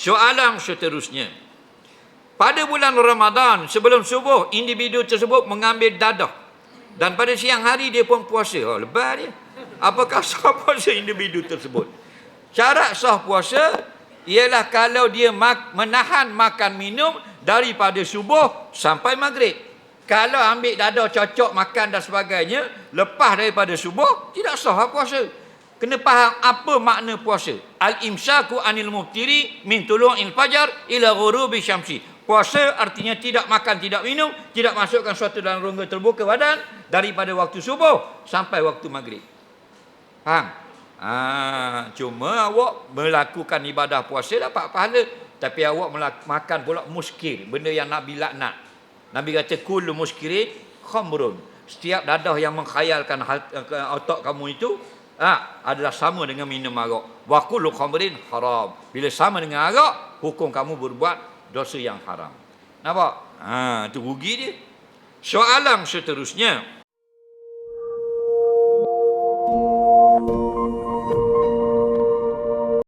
Soalan seterusnya. Pada bulan Ramadan sebelum subuh individu tersebut mengambil dadah dan pada siang hari dia pun puasa. Oh, lebar dia. Apakah sah puasa individu tersebut? Syarat sah puasa ialah kalau dia menahan makan minum daripada subuh sampai maghrib. Kalau ambil dadah cocok makan dan sebagainya lepas daripada subuh tidak sah puasa. Kena faham apa makna puasa. Al-imsaku anil muftiri min tulu'il fajar ila ghurubi syamsi. Puasa artinya tidak makan, tidak minum, tidak masukkan sesuatu dalam rongga terbuka badan daripada waktu subuh sampai waktu maghrib. Faham? Ah, cuma awak melakukan ibadah puasa dapat pahala tapi awak makan pula muskir, benda yang Nabi laknat. Nabi kata kullu muskirin khamrun. Setiap dadah yang mengkhayalkan ke otak kamu itu ah, adalah sama dengan minum arak. Wa kullu khamrin haram. Bila sama dengan arak, hukum kamu berbuat dosa yang haram. Nampak? Ha, itu rugi dia. Soalan seterusnya.